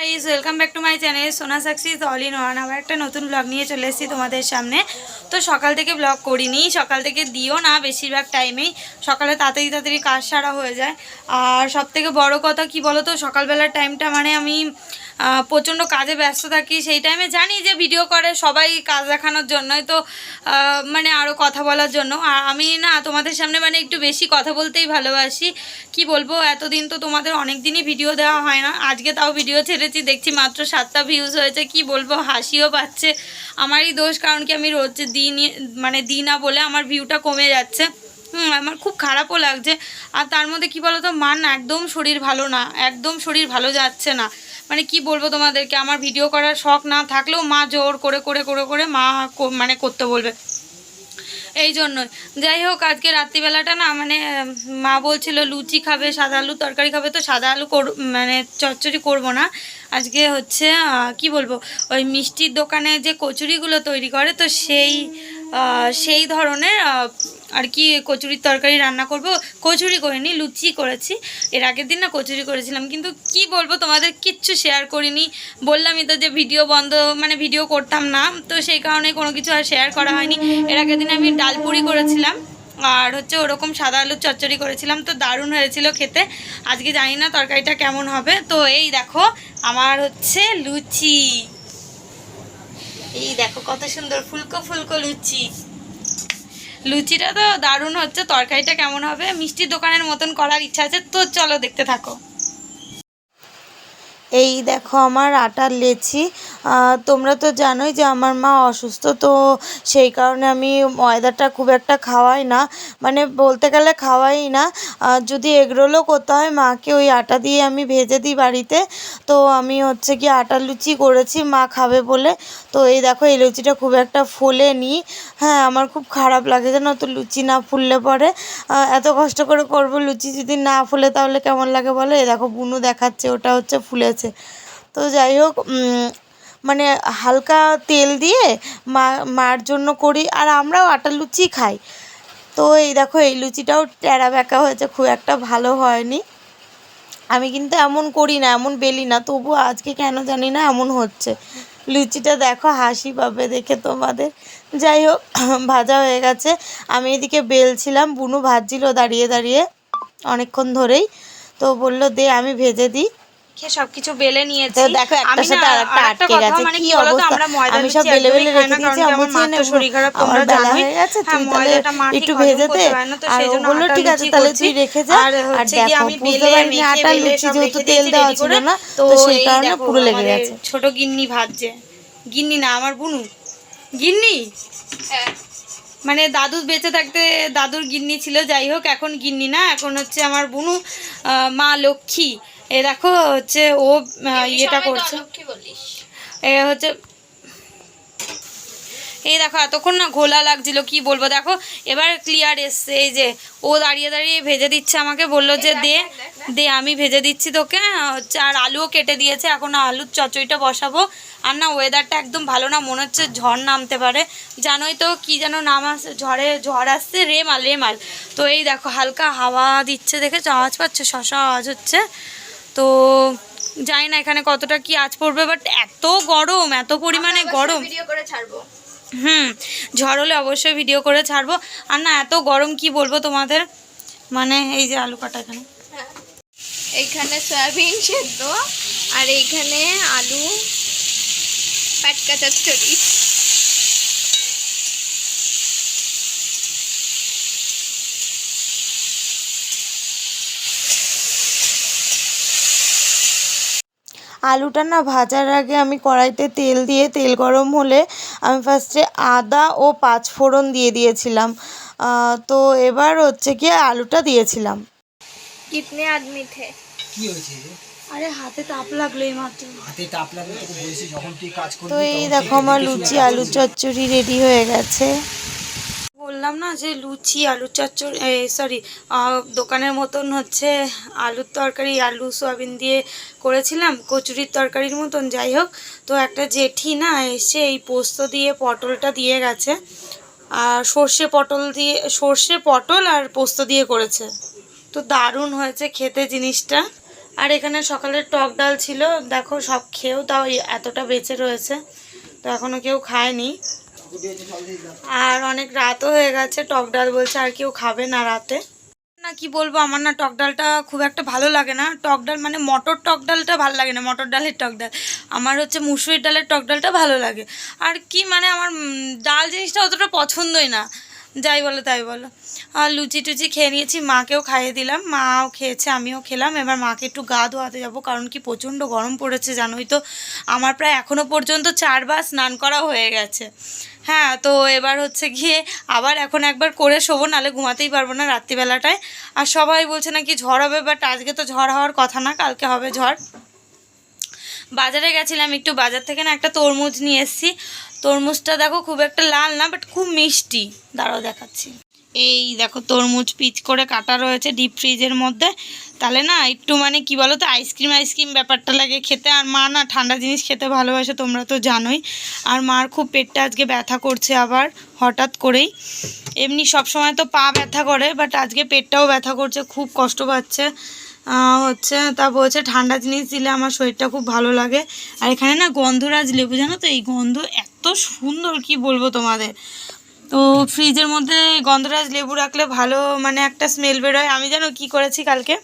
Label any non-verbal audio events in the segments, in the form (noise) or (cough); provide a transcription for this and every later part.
Guys welcome back to my channel সোনা success all in one আবার একটা নতুন ব্লগ নিয়ে চলে এসেছি তোমাদের সামনে। তো সকাল থেকে ব্লগ করিনি, সকাল থেকে দিও না বেশিরভাগ টাইমেই সকালে তাড়াতাড়ি তাড়াতাড়ি কাজ সারা হয়ে যায়। আর সব থেকে বড়ো কথা কি বলো তো সকালবেলার টাইমটা মানে আমি প্রচণ্ড কাজে ব্যস্ত থাকি, সেই টাইমে জানি যে ভিডিও করে সবাই কাজ দেখানোর জন্যই তো মানে আরও কথা বলার জন্য। আর আমি না তোমাদের সামনে মানে একটু বেশি কথা বলতেই ভালোবাসি। কি বলব, এতদিন তো তোমাদের অনেক দিনই ভিডিও দেওয়া হয় না। আজকে তাও ভিডিও ছেড়েছি, দেখছি মাত্র সাতটা ভিউজ হয়েছে। কি বলব, হাসিও পাচ্ছে। আমারই দোষ, কারণ কি আমি রোজ দিই মানে দিই না বলে আমার ভিউটা কমে যাচ্ছে। হুম, আমার খুব খারাপও লাগছে। আর তার মধ্যে কি বলো তো মান একদম শরীর ভালো না, একদম শরীর ভালো যাচ্ছে না। মানে কি বলব তোমাদেরকে? আমার ভিডিও করার শখ না থাকলেও মা জোর করে করে করে করে মা মানে করতে বলবে। এই জন্যই। যাই হোক, আজকে রাত্রিবেলাটা না মানে মা বলছিল লুচি খাবে, সাদা আলু তরকারি খাবে, তো সাদা আলু কর মানে চচ্চড়ি করব না। আজকে হচ্ছে কি বলব? ওই মিষ্টির দোকানে যে কচুরিগুলো তৈরি করে, তো সেই সেই ধরনের আর কি কচুরির তরকারি রান্না করব। কচুরি করিনি, লুচি করেছি। এর আগের দিন না কচুরি করেছিলাম, কিন্তু কি বলব তোমাদের, কিচ্ছু শেয়ার করিনি। বললামই তো যে ভিডিও বন্ধ মানে ভিডিও করতাম না, তো সেই কারণে কোনো কিছু আর শেয়ার করা হয়নি। এর আগের দিন আমি ডালপুরি করেছিলাম, আর হচ্ছে ওরকম সাদা আলুর চচ্চড়ি করেছিলাম, তো দারুণ হয়েছিল খেতে। আজকে জানি না তরকারিটা কেমন হবে। তো এই দেখো, আমার হচ্ছে লুচি। এই দেখো কত সুন্দর ফুলকো ফুলকো লুচি। লুচিটা তো দারুণ হচ্ছে, তরকারিটা কেমন হবে? মিষ্টির দোকানের মতন করার ইচ্ছা আছে, তো চলো দেখতে থাকো। এই দেখো আমার আটার লেচি। তোমরা তো জানোই যে আমার মা অসুস্থ, তো সেই কারণে আমি ময়দাটা খুব একটা খাওয়াই না। মানে বলতে গেলে খাওয়াই না। যদি এগরোলও করতে হয়, মাকে ওই আটা দিয়ে আমি ভেজে দিই বাড়িতে। তো আমি হচ্ছে কি আটার লুচি করেছি, মা খাবে বলে। তো এই দেখো, এই লুচিটা খুব একটা ফোলেনি। হ্যাঁ আমার খুব খারাপ লাগে জানো তো, লুচি না ফুললে পরে। এত কষ্ট করে করব, লুচি যদি না ফুলে তাহলে কেমন লাগে বলো? এই দেখো, বুনু দেখাচ্ছে, ওটা হচ্ছে ফুলেছে। তো যাই হোক মানে হালকা তেল দিয়ে মা, মার জন্য করি, আর আমরাও আটার লুচি খাই। তো এই দেখো, এই লুচিটাও ট্যাড়া ব্যাকা হয়েছে, খুব একটা ভালো হয়নি। আমি কিন্তু এমন করি না, এমন বেলি না তবু আজকে কেন জানি না এমন হচ্ছে। লুচিটা দেখো, হাসি পাবে দেখে তোমাদের। যাই হোক, (clears throat) ভাজা হয়ে গেছে। আমি এদিকে বেলছিলাম, বুনু ভাজছিল দাঁড়িয়ে দাঁড়িয়ে অনেকক্ষণ ধরেই। তো বলল, দে, আমি ভেজে দিই। খেয়ে সবকিছু বেলে নিয়েছি। দেখো একটার সাথে আরেকটা আরেকটা আটকে গেছে। মানে কি কি অবস্থা? আমি সব বেলে বেলে রেখে দিয়েছি আমার আমার মার শরীর খারাপ তোমরা জানোই। গেছে হ্যাঁ, তুই তাহলে ময়দাটা মা ঠিক একটু ভেজে দে। পারে না, তো আর ও বলল ঠিক আছে তাহলে তুই রেখে যা। আর আর হচ্ছে গিয়ে দেখো আমি বেলে পারিনি মেখে লুচি যেহেতু তেল দেওয়া ছিল না তো তো সেই কারণে পুরো লেগে গেছে। ছোট গিন্নি ভাজছে। গিন্নি না আমার বুনু। গিন্নি? মানে দাদু বেঁচে থাকতে দাদুর গিন্নি ছিল যাই হোক এখন গিন্নি না এখন হচ্ছে আমার বুনু আহ, মা লক্ষ্মী। এ দেখো হচ্ছে ও ইয়েটা করছে। এ হচ্ছে এই দেখো এতক্ষণ না ঘোলা লাগছিল কি বলব? দেখো এবার ক্লিয়ার এসছে এই যে ও দাঁড়িয়ে দাঁড়িয়ে ভেজে দিচ্ছে আমাকে বলল যে দে দে আমি ভেজে দিচ্ছি তোকে আহ, হচ্ছে আর আলুও কেটে দিয়েছে এখন আলুর চচড়িটা বসাবো। আর না ওয়েদারটা একদম ভালো না মনে হচ্ছে ঝড় নামতে পারে। জানোই তো কি যেন নাম আসছে ঝড়ে ঝড় আসছে রেমাল রেমাল। তো এই দেখো হালকা হাওয়া দিচ্ছে দেখে আওয়াজ পাচ্ছে? শশা আওয়াজ হচ্ছে। তো জানি না এখানে কতটা কি আজ পড়বে বাট এত গরম এত পরিমাণে গরম। ভিডিও করে ছাড়বো। হুম ঝড় হলে অবশ্যই ভিডিও করে ছাড়বো। আর না এত গরম কি বলব তোমাদের? মানে এই যে আলু কাটা এখানে। এইখানে সয়াবিন সেদ্ধ আর এইখানে আলু পাটকা চচ্চড়ি আলুটা না ভাজার আগে আমি কড়াইতে তেল দিয়ে তেল গরম হলে আমি ফার্স্টে আদা ও পাঁচ ফোড়ন দিয়ে দিয়েছিলাম। তো এবার হচ্ছে গিয়ে আলুটা দিয়েছিলাম। কিতনে আদমি থে? কি হয়েছে আরে হাতে তাপ লাগল এই মাত্র। হাতে তাপ লাগলে যখন তুই কাজ করবি তো এই দেখো আমার লুচি আলু চচ্চড়ি রেডি হয়ে গেছে। বললাম না যে লুচি আলু চচ্চড়ি সরি দোকানের মতন হচ্ছে আলুর তরকারি, আলু, সয়াবিন দিয়ে করেছিলাম, কচুরির তরকারির মতন, যাই হোক। তো একটা জেঠি না এসে এই পোস্ত দিয়ে, পটলটা দিয়ে গেছে, আর সর্ষে পটল দিয়ে, সর্ষে পটল আর পোস্ত দিয়ে করেছে। তো দারুণ হয়েছে খেতে জিনিসটা। আর এখানে সকালের টক ডাল ছিল, দেখো সব খেয়েও তাও এতটা বেঁচে রয়েছে, তো এখনও কেউ খায়নি। আর অনেক রাতও হয়ে গেছে, টক ডাল বলছে আর কেউ খাবে না রাতে। না, কি বলব, আমার না টক ডালটা খুব একটা ভালো লাগে না। টক ডাল মানে মটর টক ডালটা ভালো লাগে না, মটর ডালের টক ডাল। আমার হচ্ছে মুসুরির ডালের টক ডালটা ভালো লাগে। আর কি মানে আমার ডাল জিনিসটা অতটা পছন্দই না। যাই বলো, তাই বলো। আর লুচি টুচি খেয়ে নিয়েছি, মাকেও খাইয়ে দিলাম, মাও খেয়েছে, আমিও খেলাম। এবার মাকে একটু গা ধোয়াতে যাব, কারণ কি প্রচণ্ড গরম পড়েছে, জানোই তো। আমার প্রায় এখনও পর্যন্ত চারবার স্নান করা হয়ে গেছে। হ্যাঁ তো এবার হচ্ছে গিয়ে আবার এখন একবার করে শোবো নাহলে ঘুমাতেই পারব না রাত্রিবেলাটায়। আর সবাই বলছে নাকি ঝড় হবে বাট আজকে তো ঝড় হওয়ার কথা না, কালকে হবে ঝড়। বাজারে গেছিলাম, একটু বাজার থেকে না একটা তরমুজ নিয়ে এসেছি। তরমুজটা দেখো খুব একটা লাল না বাট খুব মিষ্টি। দাঁড়াও দেখাচ্ছি। এই দেখো তরমুজ পিচ করে কাটা রয়েছে ডিপ ফ্রিজের মধ্যে। তাহলে না একটু মানে কি বলো তো আইসক্রিম আইসক্রিম ব্যাপারটা লাগে খেতে। আর মা না ঠান্ডা জিনিস খেতে ভালোবাসে, তোমরা তো জানোই। আর মার খুব পেটটা আজকে ব্যথা করছে আবার, হঠাৎ করেই। এমনি সব সময় তো পা ব্যথা করে বাট আজকে পেটটাও ব্যথা করছে, খুব কষ্ট পাচ্ছে। হচ্ছে তা বলছে ঠান্ডা জিনিস দিলে আমার শরীরটা খুব ভালো লাগে। আর এখানে না গন্ধরাজ লেবু, জানো তো? এই গন্ধ এত সুন্দর, কি বলব তোমাদের? তো ফ্রিজের মধ্যে গন্ধরাজ লেবু রাখলে ভালো মানে একটা স্মেল বেরোয়। আমি জানো কি করেছি কালকে?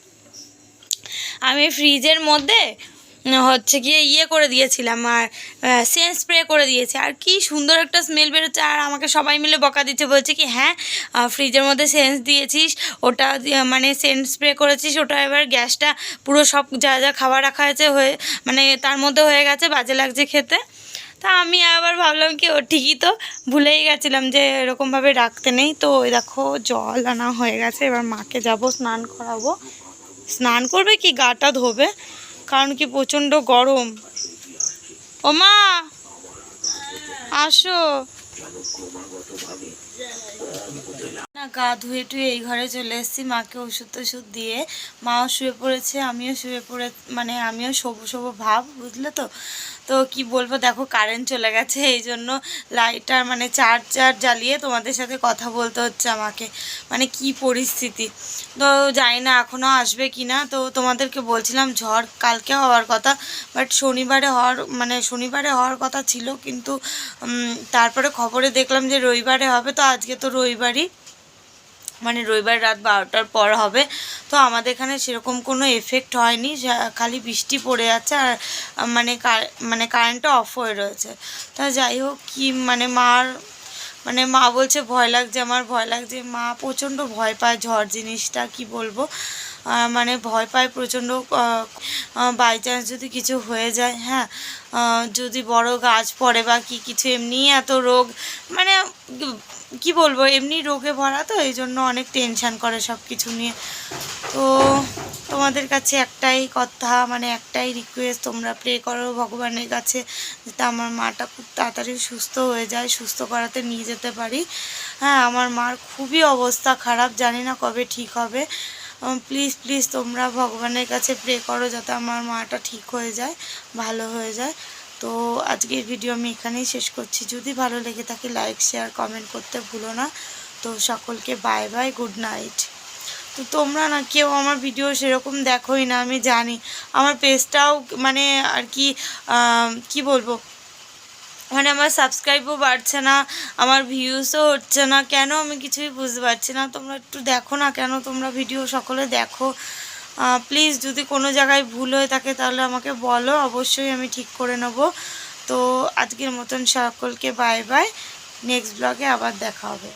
আমি ফ্রিজের মধ্যে হচ্ছে গিয়ে ইয়ে করে দিয়েছিলাম আর সেন্ট স্প্রে করে দিয়েছি। আর কি সুন্দর একটা স্মেল বেরোচ্ছে। আর আমাকে সবাই মিলে বকা দিচ্ছে, বলছে কি হ্যাঁ ফ্রিজের মধ্যে সেন্স দিয়েছিস, ওটা মানে সেন্ট স্প্রে করেছিস, ওটা এবার গ্যাসটা পুরো সব যা যা খাবার রাখা আছে হয়ে মানে তার মধ্যে হয়ে গেছে, বাজে লাগছে খেতে। তা আমি আবার ভাবলাম কি, ও ঠিকই তো, ভুলেই গেছিলাম যে এরকমভাবে রাখতে নেই। তো ওই দেখো, জল আনা হয়ে গেছে, এবার মাকে যাব, স্নান করাবো। স্নান করবে কি গাটা ধোবে? কারণ কি প্রচণ্ড গরম। ও মা আসো। না, গা ধুয়ে টুয়ে এই ঘরে চলে এসেছি। মাকে ওষুধ টষুধ দিয়ে। মাও শুয়ে পড়েছে, আমিও শুয়ে পড়ে মানে আমিও শোবো শোবো ভাব, বুঝলে তো? তো কি বলব, দেখো কারেন্ট চলে গেছে, এই জন্য লাইটার মানে চার্জার জ্বালিয়ে তোমাদের সাথে কথা বলতে হচ্ছে আমাকে। মানে কি পরিস্থিতি? তো জানি না এখনও আসবে কি না তো তোমাদেরকে বলছিলাম, ঝড় কালকে হওয়ার কথা বাট শনিবারে হওয়ার মানে শনিবারে হওয়ার কথা ছিল, কিন্তু তারপরে খবরে দেখলাম যে রবিবারে হবে, তো আজকে তো রবিবারই। মানে রবিবার রাত বারোটার পর হবে। তো আমাদের এখানে সেরকম কোনো এফেক্ট হয়নি। খালি বৃষ্টি পড়ে যাচ্ছে আর মানে মানে কারেন্টটা অফ হয়ে রয়েছে। তা যাই হোক, কি মানে মার মানে মা বলছে ভয় লাগছে, আমার ভয় লাগছে। মা প্রচণ্ড ভয় পায় ঝড় জিনিসটা, কি বলব? মানে ভয় পায় প্রচণ্ড বাই চান্স যদি কিছু হয়ে যায় হ্যাঁ যদি বড় গাছ পড়ে বা কি কিছু, এমনি এত রোগ মানে কি বলব, এমনি রোগে ভরা তো, এই জন্য অনেক টেনশান করে সব কিছু নিয়ে। তো তোমাদের কাছে একটাই কথা মানে একটাই রিকোয়েস্ট তোমরা প্রে করো ভগবানের কাছে, যাতে আমার মাটা খুব তাড়াতাড়ি সুস্থ হয়ে যায়, সুস্থ করাতে নিয়ে যেতে পারি। হ্যাঁ আমার মার খুবই অবস্থা খারাপ, জানি না কবে ঠিক হবে। প্লিজ প্লিজ তোমরা ভগবানের কাছে প্রে করো যাতে আমার মাটা ঠিক হয়ে যায়, ভালো হয়ে যায়। তো আজকের ভিডিও আমি এখানেই শেষ করছি। যদি ভালো লেগে থাকে লাইক শেয়ার কমেন্ট করতে ভুলো না। তো সকলকে বাই বাই গুড নাইট তো তোমরা না কেউ আমার ভিডিও সেরকম দেখোই না, আমি জানি। আমার পেজটাও মানে আর কি কি বলব? মানে আমার সাবস্ক্রাইবও বাড়ছে না, আমার ভিউসও হচ্ছে না। কেন আমি কিছুই বুঝতে পারছি না। তোমরা একটু দেখো না কেন তোমরা ভিডিও সকলে দেখো। প্লিজ যদি কোনো জায়গায় ভুল হয়ে থাকে তাহলে আমাকে বলো, অবশ্যই আমি ঠিক করে নেব। তো আজকের মতন সকলকে বাই বাই নেক্সট ব্লগে আবার দেখা হবে।